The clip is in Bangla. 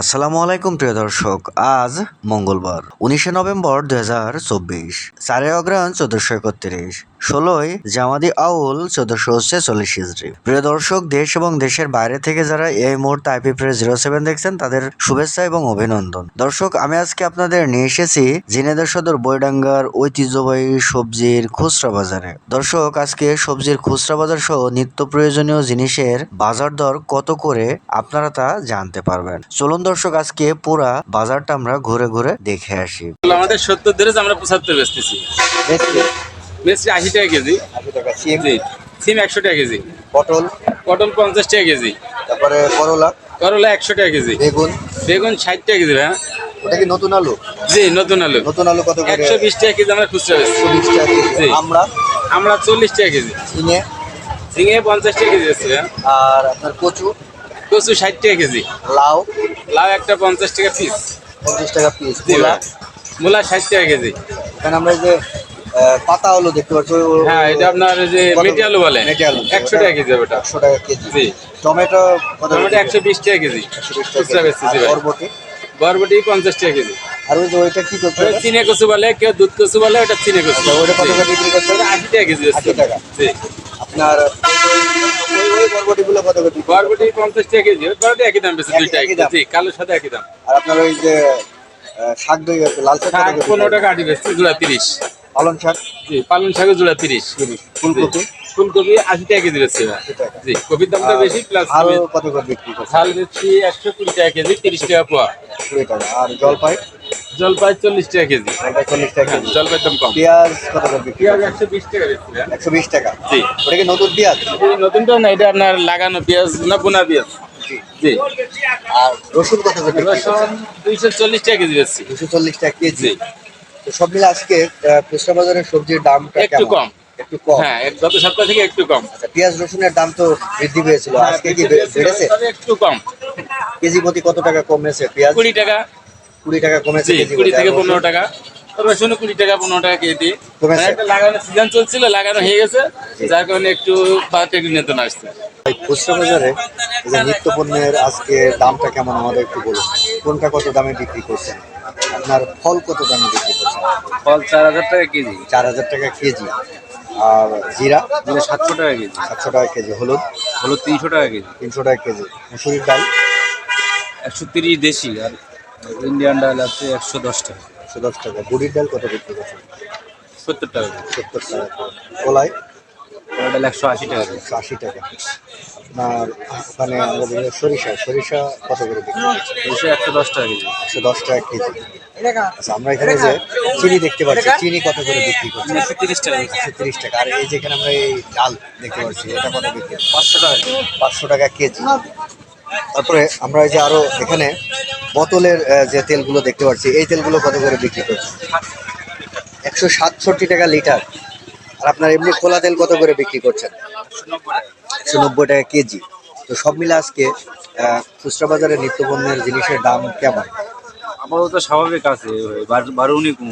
আসসালামু আলাইকুম, প্রিয় দর্শক। আজ মঙ্গলবার, উনিশে নভেম্বর দু হাজার চব্বিশ চারে অগ্রাণ চোদ্দশো একত্রিশ। ষোলোই জামাদি আউল চোদ্দশো ছেচল্লিশ হিজড়ি প্রিয় দর্শক দেশ এবং দেশের বাইরে থেকে যারা এই মুহূর্তে আইপি প্রেস জিরো সেভেন দেখছেন তাদের শুভেচ্ছা এবং অভিনন্দন। দর্শক আমি আজকে আপনাদের নিয়ে এসেছি জিনেদার সদর বৈডাঙ্গার ঐতিহ্যবাহী সবজির খুচরা বাজারে। দর্শক আজকে সবজির খুচরা বাজার সহ নিত্য প্রয়োজনীয় জিনিসের বাজার দর কত করে আপনারা তা জানতে পারবেন। চলুন দর্শক আজকে পুরা বাজারটা আমরা ঘুরে ঘুরে দেখে আসি। আমাদের সত্তর ধরে আমরা পঁচাত্তর বেচতেছি। মিষ্টি আশি টাকা কেজি। জি সিম একশো টাকা কেজি। পটল? পটল পঞ্চাশ টাকা কেজি। তারপরে করলা? করলা একশো টাকা কেজি। বেগুন? বেগুন ষাট টাকা কেজি ভাই। ওটা কি নতুন আলু? জি নতুন আলু। নতুন আলু কত একশো বিশ টাকা কেজি আমরা খুচরা বেচছি। বিশ টাকা জি। আমরা? আমরা চল্লিশ টাকা কেজি। ঝিঙে? ঝিঙে পঞ্চাশ টাকা কেজি ভাই। আর আপনার কচু? কচু ষাট টাকা কেজি। লাউ? লাউ একটা পঞ্চাশ টাকা পিস। পঞ্চাশ টাকা পিস। ভাই। মূলা ষাট টাকা কেজি। এখানে আমরা যে পাতা আলু দেখতে পাচ্ছি হ্যাঁ এটা আপনার যে মেটি আলু বলে? মেটে আলু একশো টাকা কেজি ওটা একশো টাকা কেজি। জি। টমেটো কত টমেটো একশো বিশ টাকা কেজি। খুচরা বেচতেছি বরবটি? বরবটি পঞ্চাশ টাকা কেজি। আর ওই যে ওইটা কি করছে ওটা? চিনে কচু বলে কেউ দুধ কচু বলে ওটা চিনে কচু। আচ্ছা, ওটা কত করে বিক্রি ওটা আশি টাকা কেজি 80 টাকা। জি। আপনার ওই ওই বরবটি গুলো কত বরবটি পঞ্চাশ টাকা কেজি। বরবটি একই দাম বেশি দুইটা। জি কালোর সাথে একই দাম। আর আপনার ওই যে শাক দই লাল শাক পনেরো টাকা আটি বেশি জোড়া তিরিশ। পালং শাক? জি পালং শাকের জোড়া তিরিশ। ফুলকপি? ফুলকপি আশি টাকা কেজি বেশি জি কপির দামটা বেশি প্লাস কত করে বিক্রি ঝাল বেশি একশো কুড়ি টাকা কেজি তিরিশ টাকা পোয়া। কুড়ি টাকা। আর জলপাই? জলপাই চল্লিশ টাকা কেজি। জলপাই চল্লিশ টাকা হ্যাঁ, কেজি। জলপাইয়ের দাম কম। পেঁয়াজ কত করে পেঁয়াজ একশো বিশ টাকা একশো বিশ টাকা। জি। ওটা কি নতুন পেঁয়াজ? নতুনটা না এটা আপনার লাগানো পেঁয়াজ না বোনা পেঁয়াজ? জি। আর রসুন কত করে রসুন দুইশো চল্লিশ টাকা কেজি বেশি দুশো চল্লিশ টাকা কেজি। তো সব মিলে আজকে খুচরা বাজারে সবজির দাম একটু কম। একটু কম। হ্যাঁ গত সপ্তাহ থেকে একটু কম। আচ্ছা পেঁয়াজ রসুনের দাম তো বৃদ্ধি পেয়েছিল। আজকে কি বেড়েছে? একটু কম। কেজি প্রতি কত টাকা কমেছে পেঁয়াজ? কুড়ি টাকা। কুড়ি টাকা কমেছে কেজি কুড়ি থেকে পনেরো রসুন? টাকা রসুন কুড়ি টাকা পনেরো টাকা কেজি? মানে একটা লাগানো সিজন চলছিল লাগানো হয়ে গেছে যার কারণে একটু বাজারটা একটু নিয়ন্ত্রণ আসছে। খুচরা বাজারে এই যে নিত্য পণ্যের আজকে দামটা কেমন আমাদের একটু বলুন। কোনটা কত দামে বিক্রি করছেন? আপনার ফল কত দামে বিক্রি করছেন? ফল চার হাজার টাকা কেজি। চার হাজার টাকা কেজি। আর জিরা? সাতশো টাকা কেজি। সাতশো টাকা কেজি। হলুদ? হলো তিনশো টাকা কেজি। তিনশো টাকা কেজি। মুসুরির ডাল? একশো তিরিশ দেশি আর ইন্ডিয়ান ডাল আছে একশো দশ টাকা। একশো দশ টাকা। বুড়ির ডাল কত বিক্রি করছেন? সত্তর টাকা। সত্তর টাকা কলাই? ডাল একশো আশি টাকা একশো আশি টাকা। আপনার ওখানে আমরা দেখি সরিষা সরিষা কত করে বিক্রি দুশো একশো দশ টাকা কেজি। একশো দশ টাকা কেজি। আচ্ছা আমরা এখানে যে চিনি দেখতে পাচ্ছি চিনি কত করে বিক্রি করছেন? একশো তিরিশ টাকা একশো তিরিশ টাকা। আর এই যেখানে আমরা এই ডাল দেখতে পাচ্ছি এটা কত বিক্রি? পাঁচশো টাকা পাঁচশো টাকা কেজি। তারপরে আমরা এই যে আরও এখানে বোতলের যে তেলগুলো দেখতে পাচ্ছি, এই তেলগুলো কত করে বিক্রি করছে? একশো সাতষট্টি টাকা লিটার। আর আপনার এমনি খোলা তেল কত করে বিক্রি করছেন? একশো নব্বই টাকা কেজি। তো সব মিলে আজকে খুচরা বাজারে নিত্যপণ্যের জিনিসের দাম কেমন? আমারও তো স্বাভাবিক আছে বারুনি কম